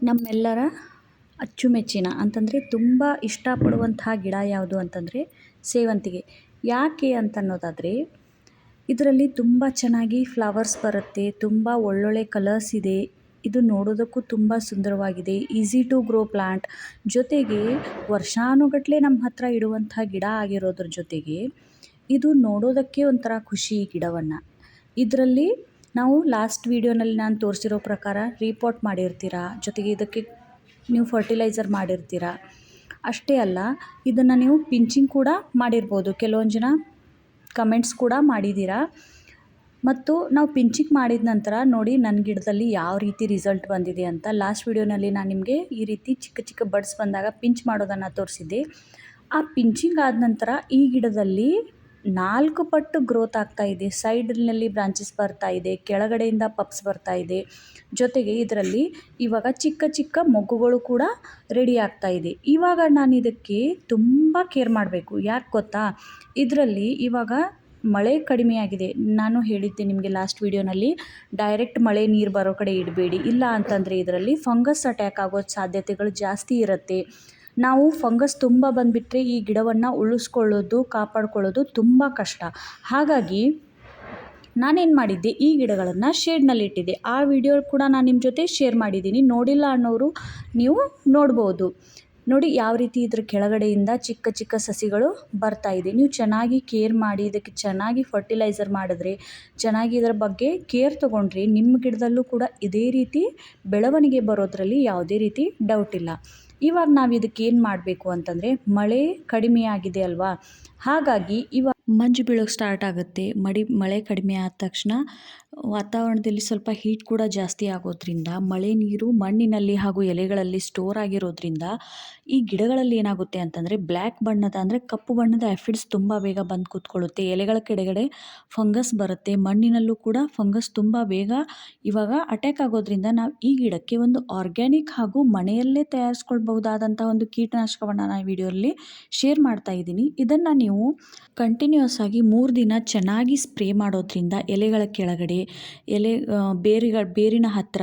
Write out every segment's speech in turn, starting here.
ನಮ್ಮೆಲ್ಲರ ಅಚ್ಚುಮೆಚ್ಚಿನ, ಅಂತಂದರೆ ತುಂಬ ಇಷ್ಟಪಡುವಂತಹ ಗಿಡ ಯಾವುದು ಅಂತಂದರೆ ಸೇವಂತಿಗೆ. ಯಾಕೆ ಅಂತನ್ನೋದಾದರೆ, ಇದರಲ್ಲಿ ತುಂಬ ಚೆನ್ನಾಗಿ ಫ್ಲವರ್ಸ್ ಬರುತ್ತೆ, ತುಂಬ ಒಳ್ಳೊಳ್ಳೆ ಕಲರ್ಸ್ ಇದೆ, ಇದು ನೋಡೋದಕ್ಕೂ ತುಂಬ ಸುಂದರವಾಗಿದೆ, ಈಸಿ ಟು ಗ್ರೋ ಪ್ಲಾಂಟ್. ಜೊತೆಗೆ ವರ್ಷಾನುಗಟ್ಟಲೆ ನಮ್ಮ ಹತ್ರ ಇಡುವಂಥ ಗಿಡ ಆಗಿರೋದ್ರ ಜೊತೆಗೆ ಇದು ನೋಡೋದಕ್ಕೆ ಒಂಥರ ಖುಷಿ ಈ ಗಿಡವನ್ನು. ಇದರಲ್ಲಿ ನಾವು ಲಾಸ್ಟ್ ವೀಡಿಯೋನಲ್ಲಿ ನಾನು ತೋರಿಸಿರೋ ಪ್ರಕಾರ ರಿಪೋರ್ಟ್ ಮಾಡಿರ್ತೀರ? ಜೊತೆಗೆ ಇದಕ್ಕೆ ನೀವು ಫರ್ಟಿಲೈಸರ್ ಮಾಡಿರ್ತೀರಾ? ಅಷ್ಟೇ ಅಲ್ಲ, ಇದನ್ನು ನೀವು ಪಿಂಚಿಂಗ್ ಕೂಡ ಮಾಡಿರ್ಬೋದು. ಕೆಲವೊಂದು ಜನ ಕಮೆಂಟ್ಸ್ ಕೂಡ ಮಾಡಿದ್ದೀರಾ ಮತ್ತು ನಾವು ಪಿಂಚಿಂಗ್ ಮಾಡಿದ ನಂತರ ನೋಡಿ ನನ್ನ ಗಿಡದಲ್ಲಿ ಯಾವ ರೀತಿ ರಿಸಲ್ಟ್ ಬಂದಿದೆ ಅಂತ. ಲಾಸ್ಟ್ ವೀಡಿಯೋನಲ್ಲಿ ನಾನು ನಿಮಗೆ ಈ ರೀತಿ ಚಿಕ್ಕ ಚಿಕ್ಕ ಬಡ್ಸ್ ಬಂದಾಗ ಪಿಂಚ್ ಮಾಡೋದನ್ನು ತೋರಿಸಿದ್ದೆ. ಆ ಪಿಂಚಿಂಗ್ ಆದ ನಂತರ ಈ ಗಿಡದಲ್ಲಿ ನಾಲ್ಕು ಪಟ್ಟು ಗ್ರೋತ್ ಆಗ್ತಾ ಇದೆ. ಸೈಡ್ನಲ್ಲಿ ಬ್ರಾಂಚಸ್ ಬರ್ತಾ ಇದೆ, ಕೆಳಗಡೆಯಿಂದ ಪಪ್ಸ್ ಬರ್ತಾ ಇದೆ. ಜೊತೆಗೆ ಇದರಲ್ಲಿ ಇವಾಗ ಚಿಕ್ಕ ಚಿಕ್ಕ ಮೊಗ್ಗುಗಳು ಕೂಡ ರೆಡಿ ಆಗ್ತಾ ಇದೆ. ಇವಾಗ ನಾನು ಇದಕ್ಕೆ ತುಂಬ ಕೇರ್ ಮಾಡಬೇಕು. ಯಾಕೆ ಗೊತ್ತಾ? ಇದರಲ್ಲಿ ಇವಾಗ ಮಳೆ ಕಡಿಮೆಯಾಗಿದೆ ನಾನು ಹೇಳಿದ್ದೆ ನಿಮಗೆ ಲಾಸ್ಟ್ ವೀಡಿಯೋನಲ್ಲಿ ಡೈರೆಕ್ಟ್ ಮಳೆ ನೀರು ಬರೋ ಕಡೆ ಇಡಬೇಡಿ. ಇಲ್ಲ ಅಂತಂದರೆ ಇದರಲ್ಲಿ ಫಂಗಸ್ ಅಟ್ಯಾಕ್ ಆಗೋ ಸಾಧ್ಯತೆಗಳು ಜಾಸ್ತಿ ಇರುತ್ತೆ. ನಾವು ಫಂಗಸ್ ತುಂಬ ಬಂದುಬಿಟ್ರೆ ಈ ಗಿಡವನ್ನು ಉಳಿಸ್ಕೊಳ್ಳೋದು, ಕಾಪಾಡ್ಕೊಳ್ಳೋದು ತುಂಬ ಕಷ್ಟ. ಹಾಗಾಗಿ ನಾನೇನು ಮಾಡಿದ್ದೆ, ಈ ಗಿಡಗಳನ್ನು ಶೇಡ್ನಲ್ಲಿ ಇಟ್ಟಿದ್ದೆ. ಆ ವಿಡಿಯೋ ಕೂಡ ನಾನು ನಿಮ್ಮ ಜೊತೆ ಶೇರ್ ಮಾಡಿದ್ದೀನಿ. ನೋಡಿಲ್ಲ ಅನ್ನೋರು ನೀವು ನೋಡ್ಬೋದು. ನೋಡಿ ಯಾವ ರೀತಿ ಇದ್ರ ಕೆಳಗಡೆಯಿಂದ ಚಿಕ್ಕ ಚಿಕ್ಕ ಸಸಿಗಳು ಬರ್ತಾ ಇದೆ. ನೀವು ಚೆನ್ನಾಗಿ ಕೇರ್ ಮಾಡಿ, ಇದಕ್ಕೆ ಚೆನ್ನಾಗಿ ಫರ್ಟಿಲೈಸರ್ ಮಾಡಿದ್ರೆ, ಚೆನ್ನಾಗಿ ಇದರ ಬಗ್ಗೆ ಕೇರ್ ತೊಗೊಂಡ್ರೆ ನಿಮ್ಮ ಗಿಡದಲ್ಲೂ ಕೂಡ ಇದೇ ರೀತಿ ಬೆಳವಣಿಗೆ ಬರೋದರಲ್ಲಿ ಯಾವುದೇ ರೀತಿ ಡೌಟ್ ಇಲ್ಲ. ಇವಾಗ ನಾವು ಇದಕ್ಕೆ ಏನು ಮಾಡಬೇಕು ಅಂತಂದರೆ ಮಳೆ ಕಡಿಮೆ ಆಗಿದೆ ಅಲ್ವಾ? ಹಾಗಾಗಿ ಇವಾಗ ಮಂಜು ಬೀಳೋಕ್ಕೆ ಸ್ಟಾರ್ಟ್ ಆಗುತ್ತೆ. ಮಡಿ ಮಳೆ ಕಡಿಮೆ ಆದ ತಕ್ಷಣ ವಾತಾವರಣದಲ್ಲಿ ಸ್ವಲ್ಪ ಹೀಟ್ ಕೂಡ ಜಾಸ್ತಿ ಆಗೋದ್ರಿಂದ, ಮಳೆ ನೀರು ಮಣ್ಣಿನಲ್ಲಿ ಹಾಗೂ ಎಲೆಗಳಲ್ಲಿ ಸ್ಟೋರ್ ಆಗಿರೋದ್ರಿಂದ ಈ ಗಿಡಗಳಲ್ಲಿ ಏನಾಗುತ್ತೆ ಅಂತಂದರೆ ಬ್ಲ್ಯಾಕ್ ಬಣ್ಣದ ಅಂದರೆ ಕಪ್ಪು ಬಣ್ಣದ ಎಫಿಡ್ಸ್ ತುಂಬ ಬೇಗ ಬಂದು ಕೂತ್ಕೊಳ್ಳುತ್ತೆ. ಎಲೆಗಳ ಕೆಳಗಡೆ ಫಂಗಸ್ ಬರುತ್ತೆ. ಮಣ್ಣಿನಲ್ಲೂ ಕೂಡ ಫಂಗಸ್ ತುಂಬ ಬೇಗ ಇವಾಗ ಅಟ್ಯಾಕ್ ಆಗೋದ್ರಿಂದ ನಾವು ಈ ಗಿಡಕ್ಕೆ ಒಂದು ಆರ್ಗ್ಯಾನಿಕ್ ಹಾಗೂ ಮನೆಯಲ್ಲೇ ತಯಾರಿಸ್ಕೊಳ್ಬಹುದಾದಂಥ ಒಂದು ಕೀಟನಾಶಕವನ್ನು ನಾನು ವಿಡಿಯೋಲ್ಲಿ ಶೇರ್ ಮಾಡ್ತಾ ಇದ್ದೀನಿ. ಇದನ್ನು ನೀವು ಕಂಟಿನ್ಯೂಸ್ ಆಗಿ ಮೂರು ದಿನ ಚೆನ್ನಾಗಿ ಸ್ಪ್ರೇ ಮಾಡೋದ್ರಿಂದ ಎಲೆಗಳ ಕೆಳಗಡೆ ಎಲೆ ಬೇರುಗಳ, ಬೇರಿನ ಹತ್ತಿರ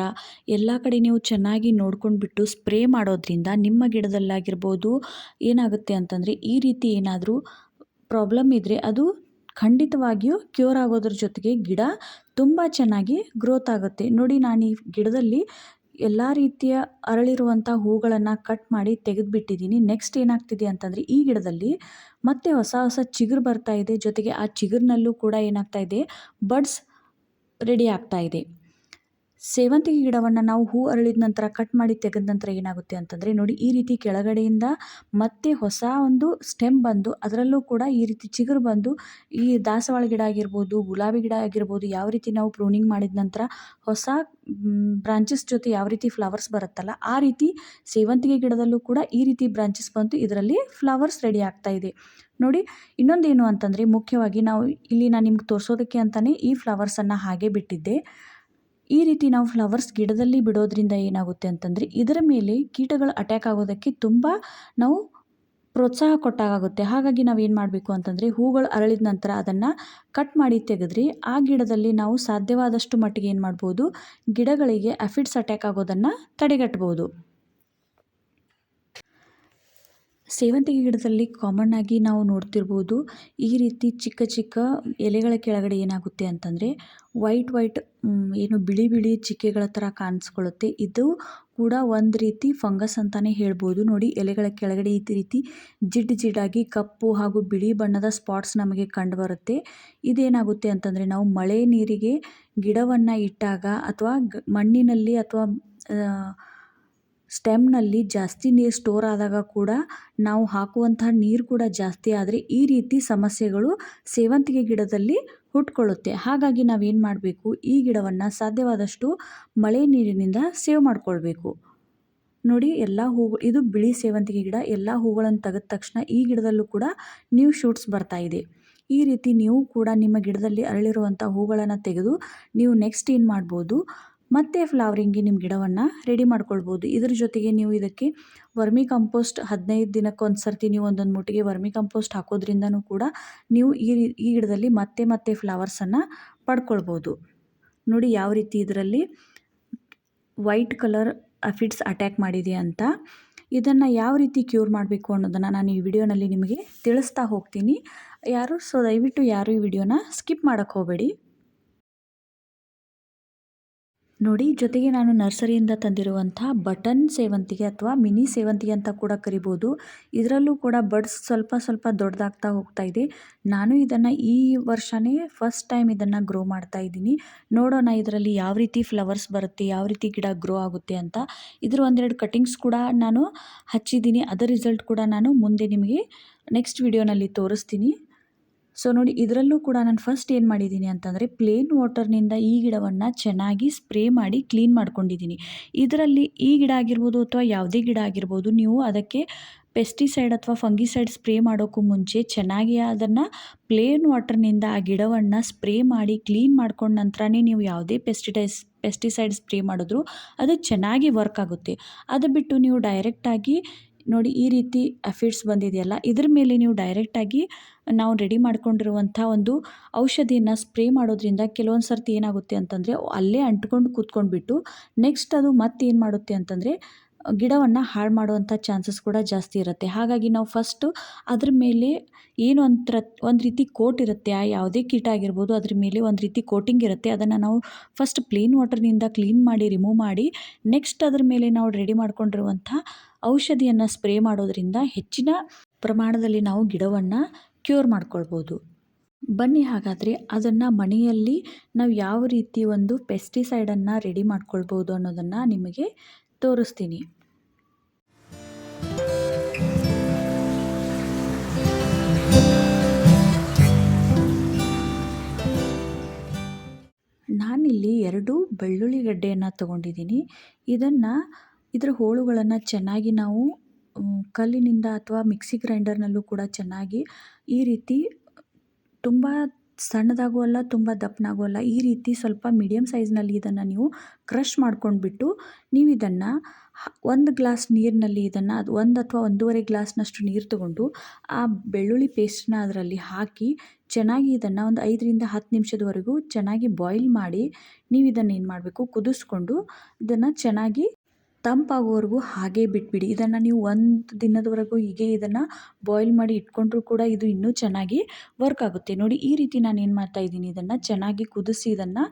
ಎಲ್ಲ ಕಡೆ ನೀವು ಚೆನ್ನಾಗಿ ನೋಡ್ಕೊಂಡ್ಬಿಟ್ಟು ಸ್ಪ್ರೇ ಮಾಡೋದ್ರಿಂದ ನಿಮ್ಮ ಗಿಡದಲ್ಲಾಗಿರ್ಬೋದು ಏನಾಗುತ್ತೆ ಅಂತಂದರೆ ಈ ರೀತಿ ಏನಾದರೂ ಪ್ರಾಬ್ಲಮ್ ಇದ್ದರೆ ಅದು ಖಂಡಿತವಾಗಿಯೂ ಕ್ಯೂರ್ ಆಗೋದ್ರ ಜೊತೆಗೆ ಗಿಡ ತುಂಬ ಚೆನ್ನಾಗಿ ಗ್ರೋತ್ ಆಗುತ್ತೆ. ನೋಡಿ ನಾನು ಈ ಗಿಡದಲ್ಲಿ ಎಲ್ಲ ರೀತಿಯ ಅರಳಿರುವಂಥ ಹೂಗಳನ್ನು ಕಟ್ ಮಾಡಿ ತೆಗೆದುಬಿಟ್ಟಿದ್ದೀನಿ. ನೆಕ್ಸ್ಟ್ ಏನಾಗ್ತಿದೆ ಅಂತಂದರೆ ಈ ಗಿಡದಲ್ಲಿ ಮತ್ತೆ ಹೊಸ ಹೊಸ ಚಿಗುರು ಬರ್ತಾ ಇದೆ. ಜೊತೆಗೆ ಆ ಚಿಗುರಿನಲ್ಲೂ ಕೂಡ ಏನಾಗ್ತಾ ಇದೆ, ಬಡ್ಸ್ ರೆಡಿ ಆಗ್ತಾ ಇದೆ. ಸೇವಂತಿಗೆ ಗಿಡವನ್ನು ನಾವು ಹೂ ಅರಳಿದ ನಂತರ, ಕಟ್ ಮಾಡಿ ತೆಗೆದ ನಂತರ ಏನಾಗುತ್ತೆ ಅಂತಂದರೆ, ನೋಡಿ ಈ ರೀತಿ ಕೆಳಗಡೆಯಿಂದ ಮತ್ತೆ ಹೊಸ ಒಂದು ಸ್ಟೆಮ್ ಬಂದು, ಅದರಲ್ಲೂ ಕೂಡ ಈ ರೀತಿ ಚಿಗುರು ಬಂದು, ಈ ದಾಸವಾಳ ಗಿಡ ಆಗಿರ್ಬೋದು, ಗುಲಾಬಿ ಗಿಡ ಆಗಿರ್ಬೋದು, ಯಾವ ರೀತಿ ನಾವು ಪ್ರೂನಿಂಗ್ ಮಾಡಿದ ನಂತರ ಹೊಸ ಬ್ರಾಂಚಸ್ ಜೊತೆ ಯಾವ ರೀತಿ ಫ್ಲವರ್ಸ್ ಬರುತ್ತಲ್ಲ, ಆ ರೀತಿ ಸೇವಂತಿಗೆ ಗಿಡದಲ್ಲೂ ಕೂಡ ಈ ರೀತಿ ಬ್ರಾಂಚಸ್ ಬಂತು ಇದರಲ್ಲಿ ಫ್ಲವರ್ಸ್ ರೆಡಿ ಆಗ್ತಾ ಇದೆ. ನೋಡಿ, ಇನ್ನೊಂದೇನು ಅಂತಂದರೆ ಮುಖ್ಯವಾಗಿ ನಾವು ಇಲ್ಲಿ ನಾನು ನಿಮ್ಗೆ ತೋರಿಸೋದಕ್ಕೆ ಅಂತಲೇ ಈ ಫ್ಲವರ್ಸನ್ನು ಹಾಗೆ ಬಿಟ್ಟಿದ್ದೆ. ಈ ರೀತಿ ನಾವು ಫ್ಲವರ್ಸ್ ಗಿಡದಲ್ಲಿ ಬಿಡೋದ್ರಿಂದ ಏನಾಗುತ್ತೆ ಅಂತಂದರೆ ಇದರ ಮೇಲೆ ಕೀಟಗಳು ಅಟ್ಯಾಕ್ ಆಗೋದಕ್ಕೆ ತುಂಬ ನಾವು ಪ್ರೋತ್ಸಾಹ ಕೊಟ್ಟಾಗುತ್ತೆ ಹಾಗಾಗಿ ನಾವು ಏನು ಮಾಡಬೇಕು ಅಂತಂದರೆ ಹೂಗಳು ಅರಳಿದ ನಂತರ ಅದನ್ನು ಕಟ್ ಮಾಡಿ ತೆಗೆದ್ರಿ ಆ ಗಿಡದಲ್ಲಿ ನಾವು ಸಾಧ್ಯವಾದಷ್ಟು ಮಟ್ಟಿಗೆ ಏನು ಮಾಡ್ಬೋದು, ಗಿಡಗಳಿಗೆ ಅಫಿಡ್ಸ್ ಅಟ್ಯಾಕ್ ಆಗೋದನ್ನು ತಡೆಗಟ್ಬೋದು. ಸೇವಂತಿಗೆ ಗಿಡದಲ್ಲಿ ಕಾಮನ್ ಆಗಿ ನಾವು ನೋಡ್ತಿರ್ಬೋದು, ಈ ರೀತಿ ಚಿಕ್ಕ ಚಿಕ್ಕ ಎಲೆಗಳ ಕೆಳಗಡೆ ಏನಾಗುತ್ತೆ ಅಂತಂದರೆ ವೈಟ್ ವೈಟ್ ಏನು ಬಿಳಿ ಬಿಳಿ ಚಿಕ್ಕೆಗಳ ಥರ ಕಾಣಿಸ್ಕೊಳ್ಳುತ್ತೆ. ಇದು ಕೂಡ ಒಂದು ರೀತಿ ಫಂಗಸ್ ಅಂತಲೇ ಹೇಳ್ಬೋದು. ನೋಡಿ, ಎಲೆಗಳ ಕೆಳಗಡೆ ಈ ರೀತಿ ಜಿಡ್ ಜಿಡ್ಡಾಗಿ ಕಪ್ಪು ಹಾಗೂ ಬಿಳಿ ಬಣ್ಣದ ಸ್ಪಾಟ್ಸ್ ನಮಗೆ ಕಂಡುಬರುತ್ತೆ ಇದೇನಾಗುತ್ತೆ ಅಂತಂದರೆ, ನಾವು ಮಳೆ ನೀರಿಗೆ ಗಿಡವನ್ನು ಇಟ್ಟಾಗ ಅಥವಾ ಮಣ್ಣಿನಲ್ಲಿ ಅಥವಾ ಸ್ಟೆಮ್ನಲ್ಲಿ ಜಾಸ್ತಿ ನೀರು ಸ್ಟೋರ್ ಆದಾಗ ಕೂಡ ನಾವು ಹಾಕುವಂತಹ ನೀರು ಕೂಡ ಜಾಸ್ತಿ ಆದರೆ ಈ ರೀತಿ ಸಮಸ್ಯೆಗಳು ಸೇವಂತಿಗೆ ಗಿಡದಲ್ಲಿ ಹುಟ್ಕೊಳ್ಳುತ್ತೆ. ಹಾಗಾಗಿ ನಾವೇನು ಮಾಡಬೇಕು? ಈ ಗಿಡವನ್ನು ಸಾಧ್ಯವಾದಷ್ಟು ಮಳೆ ನೀರಿನಿಂದ ಸೇವ್ ಮಾಡಿಕೊಳ್ಬೇಕು. ನೋಡಿ, ಎಲ್ಲ ಹೂವು ಇದು ಬಿಳಿ ಸೇವಂತಿಗೆ ಗಿಡ. ಎಲ್ಲ ಹೂಗಳನ್ನು ತೆಗೆದ ತಕ್ಷಣ ಈ ಗಿಡದಲ್ಲೂ ಕೂಡ ನ್ಯೂ ಶೂಟ್ಸ್ ಬರ್ತಾ ಇದೆ. ಈ ರೀತಿ ನೀವು ಕೂಡ ನಿಮ್ಮ ಗಿಡದಲ್ಲಿ ಅರಳಿರುವಂಥ ಹೂಗಳನ್ನು ತೆಗೆದು ನೀವು ನೆಕ್ಸ್ಟ್ ಏನು ಮಾಡ್ಬೋದು? ಮತ್ತೆ ಫ್ಲವರಿಂಗ್ಗೆ ನಿಮ್ಮ ಗಿಡವನ್ನು ರೆಡಿ ಮಾಡ್ಕೊಳ್ಬೋದು. ಇದ್ರ ಜೊತೆಗೆ ನೀವು ಇದಕ್ಕೆ ವರ್ಮಿ ಕಂಪೋಸ್ಟ್ ಹದಿನೈದು ದಿನಕ್ಕೊಂದು ಸರ್ತಿ ನೀವು ಒಂದೊಂದು ಮುಟ್ಟಿಗೆ ವರ್ಮಿ ಕಂಪೋಸ್ಟ್ ಹಾಕೋದ್ರಿಂದನೂ ಕೂಡ ನೀವು ಈ ಈ ಗಿಡದಲ್ಲಿ ಮತ್ತೆ ಮತ್ತೆ ಫ್ಲವರ್ಸನ್ನು ಪಡ್ಕೊಳ್ಬೋದು. ನೋಡಿ ಯಾವ ರೀತಿ ಇದರಲ್ಲಿ ವೈಟ್ ಕಲರ್ ಅಫಿಡ್ಸ್ ಅಟ್ಯಾಕ್ ಮಾಡಿದೆ ಅಂತ. ಇದನ್ನು ಯಾವ ರೀತಿ ಕ್ಯೂರ್ ಮಾಡಬೇಕು ಅನ್ನೋದನ್ನು ನಾನು ಈ ವಿಡಿಯೋನಲ್ಲಿ ನಿಮಗೆ ತಿಳಿಸ್ತಾ ಹೋಗ್ತೀನಿ. ಯಾರು, ಸೊ ದಯವಿಟ್ಟು ಯಾರು ಈ ವಿಡಿಯೋನ ಸ್ಕಿಪ್ ಮಾಡೋಕ್ಕೆ ಹೋಗಬೇಡಿ. ನೋಡಿ, ಜೊತೆಗೆ ನಾನು ನರ್ಸರಿಯಿಂದ ತಂದಿರುವಂಥ ಬಟನ್ ಸೇವಂತಿಗೆ ಅಥವಾ ಮಿನಿ ಸೇವಂತಿಗೆ ಅಂತ ಕೂಡ ಕರಿಬೋದು. ಇದರಲ್ಲೂ ಕೂಡ ಬಡ್ಸ್ ಸ್ವಲ್ಪ ಸ್ವಲ್ಪ ದೊಡ್ಡದಾಗ್ತಾ ಹೋಗ್ತಾ ಇದೆ. ನಾನು ಇದನ್ನು ಈ ವರ್ಷವೇ ಫಸ್ಟ್ ಟೈಮ್ ಇದನ್ನು ಗ್ರೋ ಮಾಡ್ತಾ ಇದ್ದೀನಿ. ನೋಡೋಣ ಇದರಲ್ಲಿ ಯಾವ ರೀತಿ ಫ್ಲವರ್ಸ್ ಬರುತ್ತೆ, ಯಾವ ರೀತಿ ಗಿಡ ಗ್ರೋ ಆಗುತ್ತೆ ಅಂತ. ಇದ್ರ ಒಂದೆರಡು ಕಟಿಂಗ್ಸ್ ಕೂಡ ನಾನು ಹಚ್ಚಿದ್ದೀನಿ. ಅದರ ರಿಸಲ್ಟ್ ಕೂಡ ನಾನು ಮುಂದೆ ನಿಮಗೆ ನೆಕ್ಸ್ಟ್ ವಿಡಿಯೋನಲ್ಲಿ ತೋರಿಸ್ತೀನಿ. ಸೊ ನೋಡಿ, ಇದರಲ್ಲೂ ಕೂಡ ನಾನು ಫಸ್ಟ್ ಏನು ಮಾಡಿದ್ದೀನಿ ಅಂತಂದರೆ ಪ್ಲೇನ್ ವಾಟರ್ನಿಂದ ಈ ಗಿಡವನ್ನು ಚೆನ್ನಾಗಿ ಸ್ಪ್ರೇ ಮಾಡಿ ಕ್ಲೀನ್ ಮಾಡ್ಕೊಂಡಿದ್ದೀನಿ. ಇದರಲ್ಲಿ ಈ ಗಿಡ ಆಗಿರ್ಬೋದು ಅಥವಾ ಯಾವುದೇ ಗಿಡ ಆಗಿರ್ಬೋದು, ನೀವು ಅದಕ್ಕೆ ಪೆಸ್ಟಿಸೈಡ್ ಅಥವಾ ಫಂಗಿಸೈಡ್ ಸ್ಪ್ರೇ ಮಾಡೋಕ್ಕೂ ಮುಂಚೆ ಚೆನ್ನಾಗಿ ಅದನ್ನು ಪ್ಲೇನ್ ವಾಟರ್ನಿಂದ ಆ ಗಿಡವನ್ನು ಸ್ಪ್ರೇ ಮಾಡಿ ಕ್ಲೀನ್ ಮಾಡ್ಕೊಂಡ ನಂತರನೇ ನೀವು ಯಾವುದೇ ಪೆಸ್ಟಿಟೈಸ್ ಪೆಸ್ಟಿಸೈಡ್ ಸ್ಪ್ರೇ ಮಾಡಿದ್ರು ಅದು ಚೆನ್ನಾಗಿ ವರ್ಕ್ ಆಗುತ್ತೆ. ಅದು ಬಿಟ್ಟು ನೀವು ಡೈರೆಕ್ಟಾಗಿ ನೋಡಿ ಈ ರೀತಿ ಅಫಿಡ್ಸ್ ಬಂದಿದೆಯಲ್ಲ, ಇದ್ರ ಮೇಲೆ ನೀವು ಡೈರೆಕ್ಟಾಗಿ ನಾವು ರೆಡಿ ಮಾಡ್ಕೊಂಡಿರುವಂಥ ಒಂದು ಔಷಧಿಯನ್ನು ಸ್ಪ್ರೇ ಮಾಡೋದ್ರಿಂದ ಕೆಲವೊಂದು ಸರ್ತಿ ಏನಾಗುತ್ತೆ ಅಂತಂದರೆ ಅಲ್ಲೇ ಅಂಟ್ಕೊಂಡು ಕೂತ್ಕೊಂಡ್ಬಿಟ್ಟು ನೆಕ್ಸ್ಟ್ ಅದು ಮತ್ತೇನು ಮಾಡುತ್ತೆ ಅಂತಂದರೆ ಗಿಡವನ್ನು ಹಾಳು ಮಾಡುವಂಥ ಚಾನ್ಸಸ್ ಕೂಡ ಜಾಸ್ತಿ ಇರುತ್ತೆ. ಹಾಗಾಗಿ ನಾವು ಫಸ್ಟು ಅದ್ರ ಮೇಲೆ ಏನು ಒಂಥರ ಒಂದು ರೀತಿ ಕೋಟ್ ಇರುತ್ತೆ, ಆ ಯಾವುದೇ ಕೀಟ ಆಗಿರ್ಬೋದು ಅದ್ರ ಮೇಲೆ ಒಂದು ರೀತಿ ಕೋಟಿಂಗ್ ಇರುತ್ತೆ. ಅದನ್ನು ನಾವು ಫಸ್ಟ್ ಪ್ಲೇನ್ ವಾಟರ್ನಿಂದ ಕ್ಲೀನ್ ಮಾಡಿ ರಿಮೂವ್ ಮಾಡಿ ನೆಕ್ಸ್ಟ್ ಅದ್ರ ಮೇಲೆ ನಾವು ರೆಡಿ ಮಾಡ್ಕೊಂಡಿರುವಂಥ ಔಷಧಿಯನ್ನು ಸ್ಪ್ರೇ ಮಾಡೋದರಿಂದ ಹೆಚ್ಚಿನ ಪ್ರಮಾಣದಲ್ಲಿ ನಾವು ಗಿಡವನ್ನು ಕ್ಯೂರ್ ಮಾಡ್ಕೊಳ್ಬೋದು. ಬನ್ನಿ ಹಾಗಾದರೆ ಅದನ್ನು ಮನೆಯಲ್ಲಿ ನಾವು ಯಾವ ರೀತಿ ಒಂದು ಪೆಸ್ಟಿಸೈಡನ್ನು ರೆಡಿ ಮಾಡ್ಕೊಳ್ಬೋದು ಅನ್ನೋದನ್ನು ನಿಮಗೆ ತೋರಿಸ್ತೀನಿ. ನಾನಿಲ್ಲಿ ಎರಡು ಬೆಳ್ಳುಳ್ಳಿ ಗಡ್ಡೆಯನ್ನು ತಗೊಂಡಿದ್ದೀನಿ. ಇದನ್ನು ಇದರ ಹೋಳುಗಳನ್ನು ಚೆನ್ನಾಗಿ ನಾವು ಕಲ್ಲಿನಿಂದ ಅಥವಾ ಮಿಕ್ಸಿ ಗ್ರೈಂಡರ್ನಲ್ಲೂ ಕೂಡ ಚೆನ್ನಾಗಿ ಈ ರೀತಿ ತುಂಬ ಸಣ್ಣದಾಗೂ ಅಲ್ಲ ತುಂಬ ದಪ್ಪನಾಗೂ ಅಲ್ಲ ಈ ರೀತಿ ಸ್ವಲ್ಪ ಮೀಡಿಯಮ್ ಸೈಜ್ನಲ್ಲಿ ಇದನ್ನು ನೀವು ಕ್ರಷ್ ಮಾಡ್ಕೊಂಡ್ಬಿಟ್ಟು ನೀವು ಇದನ್ನು ಒಂದು ಗ್ಲಾಸ್ ನೀರಿನಲ್ಲಿ ಇದನ್ನು ಅದು ಒಂದು ಅಥವಾ ಒಂದೂವರೆ ಗ್ಲಾಸ್ನಷ್ಟು ನೀರು ತಗೊಂಡು ಆ ಬೆಳ್ಳುಳ್ಳಿ ಪೇಸ್ಟ್ನ ಅದರಲ್ಲಿ ಹಾಕಿ ಚೆನ್ನಾಗಿ ಇದನ್ನು ಒಂದು ಐದರಿಂದ ಹತ್ತು ನಿಮಿಷದವರೆಗೂ ಚೆನ್ನಾಗಿ ಬಾಯ್ಲ್ ಮಾಡಿ ನೀವು ಇದನ್ನು ಏನು ಮಾಡಬೇಕು, ಕುದಿಸ್ಕೊಂಡು ಇದನ್ನು ಚೆನ್ನಾಗಿ ತಂಪಾಗೋವರೆಗೂ ಹಾಗೇ ಬಿಟ್ಬಿಡಿ. ಇದನ್ನು ನೀವು ಒಂದು ದಿನದವರೆಗೂ ಹೀಗೆ ಇದನ್ನು ಬಾಯ್ಲ್ ಮಾಡಿ ಇಟ್ಕೊಂಡ್ರೂ ಕೂಡ ಇದು ಇನ್ನೂ ಚೆನ್ನಾಗಿ ವರ್ಕ್ ಆಗುತ್ತೆ. ನೋಡಿ, ಈ ರೀತಿ ನಾನು ಏನು ಮಾಡ್ತಾಯಿದ್ದೀನಿ ಇದನ್ನು ಚೆನ್ನಾಗಿ ಕುದಿಸಿ ಇದನ್ನು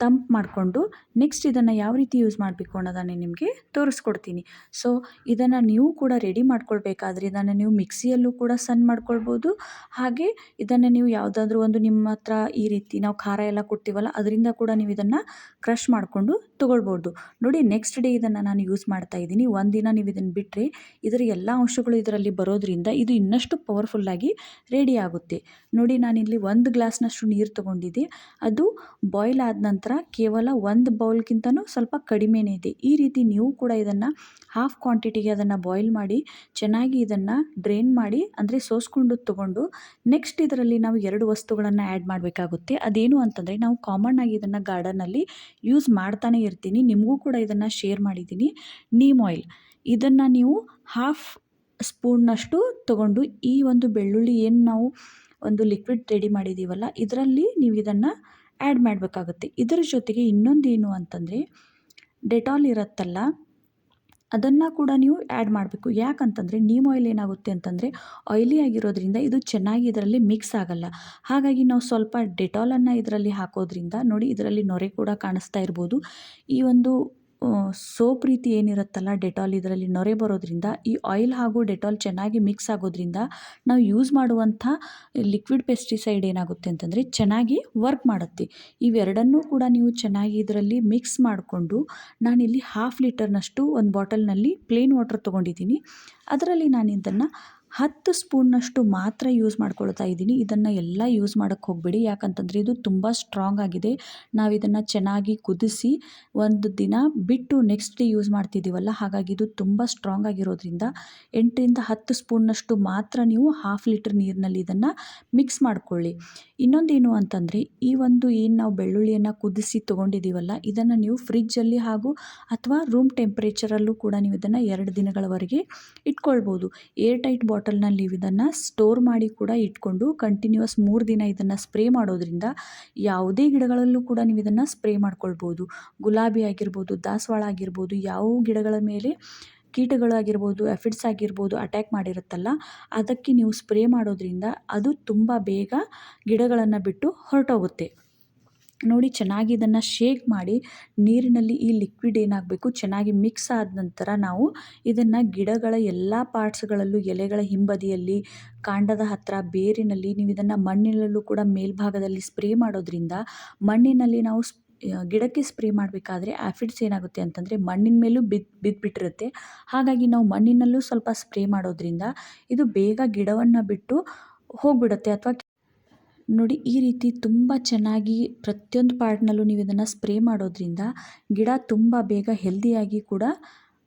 ತಂಪು ಮಾಡಿಕೊಂಡು ನೆಕ್ಸ್ಟ್ ಇದನ್ನು ಯಾವ ರೀತಿ ಯೂಸ್ ಮಾಡಬೇಕು ಅನ್ನೋದನ್ನು ನಿಮಗೆ ತೋರಿಸ್ಕೊಡ್ತೀನಿ. ಸೊ ಇದನ್ನು ನೀವು ಕೂಡ ರೆಡಿ ಮಾಡ್ಕೊಳ್ಬೇಕಾದ್ರೆ ಇದನ್ನು ನೀವು ಮಿಕ್ಸಿಯಲ್ಲೂ ಕೂಡ ಸಣ್ಣ ಮಾಡ್ಕೊಳ್ಬೋದು. ಹಾಗೆ ಇದನ್ನು ನೀವು ಯಾವುದಾದ್ರೂ ಒಂದು ನಿಮ್ಮ ಹತ್ರ ಈ ರೀತಿ ನಾವು ಖಾರ ಎಲ್ಲ ಕೊಡ್ತೀವಲ್ಲ, ಅದರಿಂದ ಕೂಡ ನೀವು ಇದನ್ನು ಕ್ರಷ್ ಮಾಡಿಕೊಂಡು ತೊಗೊಳ್ಬೋದು. ನೋಡಿ ನೆಕ್ಸ್ಟ್ ಡೇ ಇದನ್ನು ನಾನು ಯೂಸ್ ಮಾಡ್ತಾ ಇದ್ದೀನಿ. ಒಂದಿನ ನೀವು ಇದನ್ನು ಬಿಟ್ಟರೆ ಇದರ ಎಲ್ಲ ಅಂಶಗಳು ಇದರಲ್ಲಿ ಬರೋದ್ರಿಂದ ಇದು ಇನ್ನಷ್ಟು ಪವರ್ಫುಲ್ಲಾಗಿ ರೆಡಿ ಆಗುತ್ತೆ. ನೋಡಿ, ನಾನಿಲ್ಲಿ ಒಂದು ಗ್ಲಾಸ್ನಷ್ಟು ನೀರು ತೊಗೊಂಡಿದ್ದೆ. ಅದು ಬಾಯ್ಲ್ ಆದ ನಂತರ ಕೇವಲ ಒಂದು ಬೌಲ್ಗಿಂತನೂ ಸ್ವಲ್ಪ ಕಡಿಮೆನೇ ಇದೆ. ಈ ರೀತಿ ನೀವು ಕೂಡ ಇದನ್ನು ಹಾಫ್ ಕ್ವಾಂಟಿಟಿಗೆ ಅದನ್ನು ಬಾಯ್ಲ್ ಮಾಡಿ, ಚೆನ್ನಾಗಿ ಇದನ್ನು ಡ್ರೈನ್ ಮಾಡಿ, ಅಂದರೆ ಸೋಸ್ಕೊಂಡು ತಗೊಂಡು ನೆಕ್ಸ್ಟ್ ಇದರಲ್ಲಿ ನಾವು ಎರಡು ವಸ್ತುಗಳನ್ನು ಆ್ಯಡ್ ಮಾಡಬೇಕಾಗುತ್ತೆ. ಅದೇನು ಅಂತಂದರೆ ನಾವು ಕಾಮನ್ ಆಗಿ ಇದನ್ನು ಗಾರ್ಡನಲ್ಲಿ ಯೂಸ್ ಮಾಡ್ತಾನೆ ಇರ್ತೀನಿ. ನಿಮಗೂ ಕೂಡ ಇದನ್ನು ಶೇರ್ ಮಾಡಿದ್ದೀನಿ. ನೀಮ್ ಆಯಿಲ್ ಇದನ್ನು ನೀವು ಹಾಫ್ ಸ್ಪೂನ್ನಷ್ಟು ತಗೊಂಡು ಈ ಒಂದು ಬೆಳ್ಳುಳ್ಳಿ ಏನು ನಾವು ಒಂದು ಲಿಕ್ವಿಡ್ ರೆಡಿ ಮಾಡಿದ್ದೀವಲ್ಲ ಇದರಲ್ಲಿ ನೀವು ಇದನ್ನು ಆ್ಯಡ್ ಮಾಡಬೇಕಾಗುತ್ತೆ. ಇದರ ಜೊತೆಗೆ ಇನ್ನೊಂದೇನು ಅಂತಂದರೆ ಡೆಟಾಲ್ ಇರುತ್ತಲ್ಲ, ಅದನ್ನು ಕೂಡ ನೀವು ಆ್ಯಡ್ ಮಾಡಬೇಕು. ಯಾಕಂತಂದರೆ ನೀಮ್ ಆಯಿಲ್ ಏನಾಗುತ್ತೆ ಅಂತಂದರೆ ಆಯಿಲಿ ಆಗಿರೋದ್ರಿಂದ ಇದು ಚೆನ್ನಾಗಿ ಇದರಲ್ಲಿ ಮಿಕ್ಸ್ ಆಗಲ್ಲ. ಹಾಗಾಗಿ ನಾವು ಸ್ವಲ್ಪ ಡೆಟಾಲನ್ನು ಇದರಲ್ಲಿ ಹಾಕೋದ್ರಿಂದ ನೋಡಿ, ಇದರಲ್ಲಿ ನೊರೆ ಕೂಡ ಕಾಣಿಸ್ತಾ ಇರ್ಬೋದು. ಈ ಒಂದು ಸೋಪ್ ರೀತಿ ಏನಿರುತ್ತಲ್ಲ, ಡೆಟಾಲ್ ಇದರಲ್ಲಿ ನೊರೆ ಬರೋದ್ರಿಂದ, ಈ ಆಯಿಲ್ ಹಾಗೂ ಡೆಟಾಲ್ ಚೆನ್ನಾಗಿ ಮಿಕ್ಸ್ ಆಗೋದ್ರಿಂದ ನಾವು ಯೂಸ್ ಮಾಡುವಂಥ ಲಿಕ್ವಿಡ್ ಪೆಸ್ಟಿಸೈಡ್ ಏನಾಗುತ್ತೆ ಅಂತಂದರೆ ಚೆನ್ನಾಗಿ ವರ್ಕ್ ಮಾಡುತ್ತೆ. ಇವೆರಡನ್ನೂ ಕೂಡ ನೀವು ಚೆನ್ನಾಗಿ ಇದರಲ್ಲಿ ಮಿಕ್ಸ್ ಮಾಡಿಕೊಂಡು, ನಾನಿಲ್ಲಿ ಹಾಫ್ ಲೀಟರ್ನಷ್ಟು ಒಂದು ಬಾಟಲ್ನಲ್ಲಿ ಪ್ಲೇನ್ ವಾಟರ್ ತೊಗೊಂಡಿದ್ದೀನಿ. ಅದರಲ್ಲಿ ನಾನು ಇದನ್ನು ಹತ್ತು ಸ್ಪೂನ್ನಷ್ಟು ಮಾತ್ರ ಯೂಸ್ ಮಾಡ್ಕೊಳ್ತಾ ಇದ್ದೀನಿ. ಇದನ್ನು ಎಲ್ಲ ಯೂಸ್ ಮಾಡೋಕ್ಕೆ ಹೋಗಬೇಡಿ. ಯಾಕಂತಂದರೆ ಇದು ತುಂಬ ಸ್ಟ್ರಾಂಗ್ ಆಗಿದೆ. ನಾವು ಇದನ್ನು ಚೆನ್ನಾಗಿ ಕುದಿಸಿ ಒಂದು ದಿನ ಬಿಟ್ಟು ನೆಕ್ಸ್ಟ್ ಡೇ ಯೂಸ್ ಮಾಡ್ತಿದ್ದೀವಲ್ಲ ಹಾಗಾಗಿ ಇದು ತುಂಬ ಸ್ಟ್ರಾಂಗ್ ಆಗಿರೋದ್ರಿಂದ ಎಂಟರಿಂದ ಹತ್ತು ಸ್ಪೂನ್ನಷ್ಟು ಮಾತ್ರ ನೀವು ಹಾಫ್ ಲೀಟ್ರ್ ನೀರಿನಲ್ಲಿ ಇದನ್ನು ಮಿಕ್ಸ್ ಮಾಡಿಕೊಳ್ಳಿ. ಇನ್ನೊಂದೇನು ಅಂತಂದರೆ, ಈ ಒಂದು ಏನು ನಾವು ಬೆಳ್ಳುಳ್ಳಿಯನ್ನು ಕುದಿಸಿ ತೊಗೊಂಡಿದ್ದೀವಲ್ಲ ಇದನ್ನು ನೀವು ಫ್ರಿಜ್ಜಲ್ಲಿ ಹಾಗೂ ಅಥವಾ ರೂಮ್ ಟೆಂಪ್ರೇಚರಲ್ಲೂ ಕೂಡ ನೀವು ಇದನ್ನು ಎರಡು ದಿನಗಳವರೆಗೆ ಇಟ್ಕೊಳ್ಬೋದು. ಏರ್ ಟೈಟ್ ಬಾಟಲ್ನಲ್ಲಿ ಇದನ್ನು ಸ್ಟೋರ್ ಮಾಡಿ ಕೂಡ ಇಟ್ಕೊಂಡು ಕಂಟಿನ್ಯೂಸ್ ಮೂರು ದಿನ ಇದನ್ನು ಸ್ಪ್ರೇ ಮಾಡೋದ್ರಿಂದ ಯಾವುದೇ ಗಿಡಗಳಲ್ಲೂ ಕೂಡ ನೀವು ಇದನ್ನು ಸ್ಪ್ರೇ ಮಾಡ್ಕೊಳ್ಬೋದು. ಗುಲಾಬಿ ಆಗಿರ್ಬೋದು, ದಾಸವಾಳ ಆಗಿರ್ಬೋದು, ಯಾವ ಗಿಡಗಳ ಮೇಲೆ ಕೀಟಗಳಾಗಿರ್ಬೋದು ಎಫಿಡ್ಸ್ ಆಗಿರ್ಬೋದು ಅಟ್ಯಾಕ್ ಮಾಡಿರುತ್ತಲ್ಲ, ಅದಕ್ಕೆ ನೀವು ಸ್ಪ್ರೇ ಮಾಡೋದ್ರಿಂದ ಅದು ತುಂಬ ಬೇಗ ಗಿಡಗಳನ್ನು ಬಿಟ್ಟು ಹೊರಟೋಗುತ್ತೆ. ನೋಡಿ ಚೆನ್ನಾಗಿ ಇದನ್ನು ಶೇಕ್ ಮಾಡಿ ನೀರಿನಲ್ಲಿ ಈ ಲಿಕ್ವಿಡ್ ಏನಾಗಬೇಕು ಚೆನ್ನಾಗಿ ಮಿಕ್ಸ್ ಆದ ನಂತರ ನಾವು ಇದನ್ನು ಗಿಡಗಳ ಎಲ್ಲ ಪಾರ್ಟ್ಸ್ಗಳಲ್ಲೂ ಎಲೆಗಳ ಹಿಂಬದಿಯಲ್ಲಿ, ಕಾಂಡದ ಹತ್ತಿರ ಬೇರಿನಲ್ಲಿ ನೀವು ಇದನ್ನು ಮಣ್ಣಿನಲ್ಲೂ ಕೂಡ ಮೇಲ್ಭಾಗದಲ್ಲಿ ಸ್ಪ್ರೇ ಮಾಡೋದ್ರಿಂದ ಮಣ್ಣಿನಲ್ಲಿ ನಾವು ಗಿಡಕ್ಕೆ ಸ್ಪ್ರೇ ಮಾಡಬೇಕಾದ್ರೆ ಆಫಿಡ್ಸ್ ಏನಾಗುತ್ತೆ ಅಂತಂದರೆ ಮಣ್ಣಿನ ಮೇಲೂ ಬಿದ್ದು ಬಿದ್ದುಬಿಟ್ಟಿರುತ್ತೆ ಹಾಗಾಗಿ ನಾವು ಮಣ್ಣಿನಲ್ಲೂ ಸ್ವಲ್ಪ ಸ್ಪ್ರೇ ಮಾಡೋದ್ರಿಂದ ಇದು ಬೇಗ ಗಿಡವನ್ನು ಬಿಟ್ಟು ಹೋಗ್ಬಿಡುತ್ತೆ ಅಥವಾ ನೋಡಿ, ಈ ರೀತಿ ತುಂಬ ಚೆನ್ನಾಗಿ ಪ್ರತಿಯೊಂದು ಪಾರ್ಟ್ನಲ್ಲೂ ನೀವು ಇದನ್ನು ಸ್ಪ್ರೇ ಮಾಡೋದ್ರಿಂದ ಗಿಡ ತುಂಬ ಬೇಗ ಹೆಲ್ದಿಯಾಗಿ ಕೂಡ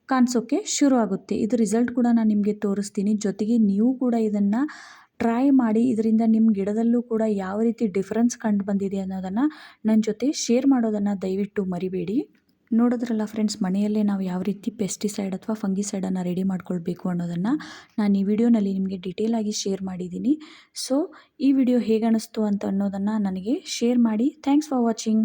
ಕಾಣಿಸೋಕ್ಕೆ ಶುರು ಆಗುತ್ತೆ ಇದು ರಿಸಲ್ಟ್ ಕೂಡ ನಾನು ನಿಮಗೆ ತೋರಿಸ್ತೀನಿ. ಜೊತೆಗೆ ನೀವು ಕೂಡ ಇದನ್ನು ಟ್ರೈ ಮಾಡಿ, ಇದರಿಂದ ನಿಮ್ಮ ಗಿಡದಲ್ಲೂ ಕೂಡ ಯಾವ ರೀತಿ ಡಿಫ್ರೆನ್ಸ್ ಕಂಡು ಬಂದಿದೆ ಅನ್ನೋದನ್ನು ನನ್ನ ಜೊತೆ ಶೇರ್ ಮಾಡೋದನ್ನು ದಯವಿಟ್ಟು ಮರಿಬೇಡಿ. ನೋಡಿದ್ರಲ್ಲ ಫ್ರೆಂಡ್ಸ್ ಮನೆಯಲ್ಲೇ ನಾವು ಯಾವ ರೀತಿ ಪೆಸ್ಟಿಸೈಡ್ ಅಥವಾ ಫಂಗಿಸೈಡನ್ನು ರೆಡಿ ಮಾಡ್ಕೊಳ್ಬೇಕು ಅನ್ನೋದನ್ನು ನಾನು ಈ ವಿಡಿಯೋನಲ್ಲಿ ನಿಮಗೆ ಡಿಟೇಲಾಗಿ ಶೇರ್ ಮಾಡಿದ್ದೀನಿ. ಸೊ ಈ ವಿಡಿಯೋ ಹೇಗೆ ಅನ್ನಿಸ್ತು ಅಂತ ಅನ್ನೋದನ್ನು ನನಗೆ ಶೇರ್ ಮಾಡಿ. Thanks for watching